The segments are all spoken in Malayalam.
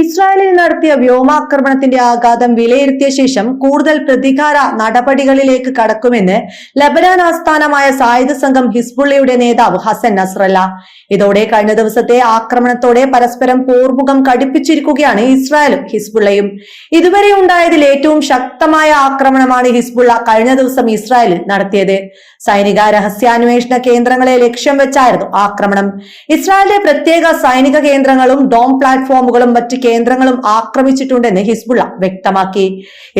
ഇസ്രായേലിൽ നടത്തിയ വ്യോമാക്രമണത്തിന്റെ ആഘാതം വിലയിരുത്തിയ ശേഷം കൂടുതൽ പ്രതികാര നടപടികളിലേക്ക് കടക്കുമെന്ന് ലബനാൻ ആസ്ഥാനമായ സായുധ സംഘം ഹിസ്ബുള്ളയുടെ നേതാവ് ഹസൻ നസ്രല്ല. ഇതോടെ കഴിഞ്ഞ ദിവസത്തെ ആക്രമണത്തോടെ പരസ്പരം പോർമുഖം കടുപ്പിച്ചിരിക്കുകയാണ് ഇസ്രായേലും ഹിസ്ബുള്ളയും. ഇതുവരെ ഉണ്ടായതിൽ ഏറ്റവും ശക്തമായ ആക്രമണമാണ് ഹിസ്ബുള്ള കഴിഞ്ഞ ദിവസം ഇസ്രായേലിൽ നടത്തിയത്. സൈനിക രഹസ്യാന്വേഷണ കേന്ദ്രങ്ങളെ ലക്ഷ്യം വെച്ചായിരുന്നു ആക്രമണം. ഇസ്രായേലിലെ പ്രത്യേക സൈനിക കേന്ദ്രങ്ങളും ഡോം പ്ലാറ്റ്ഫോമുകളും മറ്റ് കേന്ദ്രങ്ങളും ആക്രമിച്ചിട്ടുണ്ടെന്ന് ഹിസ്ബുള്ള വ്യക്തമാക്കി.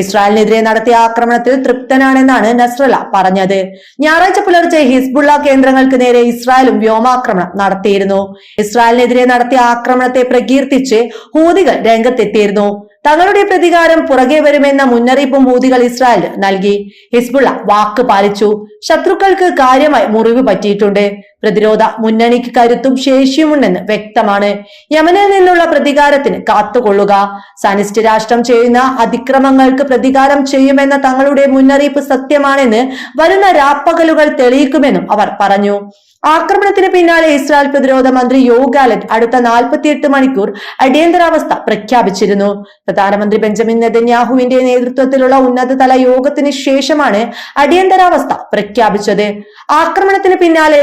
ഇസ്രായേലിനെതിരെ നടത്തിയ ആക്രമണത്തിൽ തൃപ്തനാണെന്നാണ് നസ്രല പറഞ്ഞത്. ഞായറാഴ്ച പുലർച്ചെ ഹിസ്ബുള്ള കേന്ദ്രങ്ങൾക്ക് നേരെ ഇസ്രായേലും വ്യോമാക്രമണം നടത്തിയിരുന്നു. ഇസ്രായേലിനെതിരെ നടത്തിയ ആക്രമണത്തെ പ്രകീർത്തിച്ച് ഹൂതികൾ രംഗത്തെത്തിയിരുന്നു. തങ്ങളുടെ പ്രതികാരം പുറകെ വരുമെന്ന മുന്നറിയിപ്പും ഹൂതികൾ ഇസ്രായേൽ നൽകി. ഹിസ്ബുള്ള വാക്ക് പാലിച്ചു. ശത്രുക്കൾക്ക് കാര്യമായി മുറിവ് പറ്റിയിട്ടുണ്ട്. പ്രതിരോധ മുന്നണിക്ക് കരുത്തും ശേഷിയുമുണ്ടെന്ന് വ്യക്തമാണ്. യമനിൽ നിന്നുള്ള പ്രതികാരത്തിന് കാത്തുകൊള്ളുക. സനിസ്റ്റ് രാഷ്ട്രം ചെയ്യുന്ന അതിക്രമങ്ങൾക്ക് പ്രതികാരം ചെയ്യുമെന്ന തങ്ങളുടെ മുന്നറിയിപ്പ് സത്യമാണെന്ന് വരുന്ന രാപ്പകലുകൾ തെളിയിക്കുമെന്നും അവർ പറഞ്ഞു. ആക്രമണത്തിന് പിന്നാലെ ഇസ്രായേൽ പ്രതിരോധ മന്ത്രി യോ ഗാലറ്റ് അടുത്ത നാൽപ്പത്തിയെട്ട് മണിക്കൂർ അടിയന്തരാവസ്ഥ പ്രഖ്യാപിച്ചിരുന്നു. പ്രധാനമന്ത്രി ബെഞ്ചമിൻ നെതന്യാഹുവിന്റെ നേതൃത്വത്തിലുള്ള ഉന്നതതല യോഗത്തിന് ശേഷമാണ് അടിയന്തരാവസ്ഥ പ്രഖ്യാപിച്ചത്. ആക്രമണത്തിന് പിന്നാലെ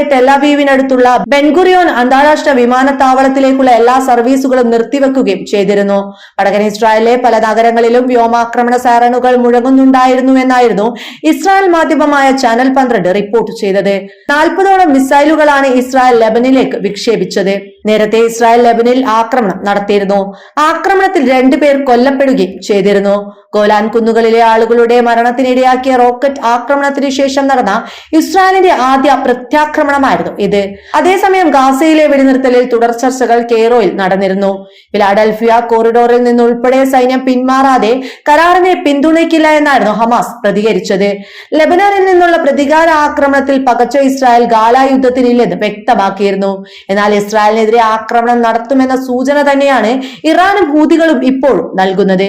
ടെലവീവിനടുത്തുള്ള ബെൻഗുറിയോൻ അന്താരാഷ്ട്ര വിമാനത്താവളത്തിലേക്കുള്ള എല്ലാ സർവീസുകളും നിർത്തിവെക്കുകയും ചെയ്തിരുന്നു. വടക്കൻ ഇസ്രായേലിലെ പല നഗരങ്ങളിലും വ്യോമാക്രമണ സൈറണുകൾ മുഴങ്ങുന്നുണ്ടായിരുന്നു എന്നായിരുന്നു ഇസ്രായേൽ മാധ്യമമായ ചാനൽ പന്ത്രണ്ട് റിപ്പോർട്ട് ചെയ്തത്. നാൽപ്പതോളം മിസൈലുകളാണ് ഇസ്രായേൽ ലെബനിലേക്ക് വിക്ഷേപിച്ചത്. നേരത്തെ ഇസ്രായേൽ ലെബനിൽ ആക്രമണം നടത്തിയിരുന്നു. ആക്രമണത്തിൽ രണ്ടുപേർ കൊല്ലപ്പെടുകയും ചെയ്തിരുന്നു. ഗോലാൻ കുന്നുകളിലെ ആളുകളുടെ മരണത്തിനിടയാക്കിയ റോക്കറ്റ് ആക്രമണത്തിന് ശേഷം നടന്ന ഇസ്രായേലിന്റെ ആദ്യ പ്രത്യാക്രമണമായിരുന്നു ഇത്. അതേസമയം ഗാസയിലെ വെടിനിർത്തലിൽ തുടർ ചർച്ചകൾ കെയ്റോയിൽ നടന്നിരുന്നു. ഫിലാഡൽഫിയ കോറിഡോറിൽ നിന്നുൾപ്പെടെ സൈന്യം പിന്മാറാതെ കരാറിനെ പിന്തുണയ്ക്കില്ല എന്നായിരുന്നു ഹമാസ് പ്രതികരിച്ചത്. ലെബനാനിൽ നിന്നുള്ള പ്രതികാര ആക്രമണത്തിൽ പകച്ച ഇസ്രായേൽ ഗാല യുദ്ധത്തിനില്ലെന്ന് വ്യക്തമാക്കിയിരുന്നു. എന്നാൽ ഇസ്രായേലിനെതിരെ ആക്രമണം നടത്തുമെന്ന സൂചന തന്നെയാണ് ഇറാനും ഹൂതികളും ഇപ്പോഴും നൽകുന്നത്.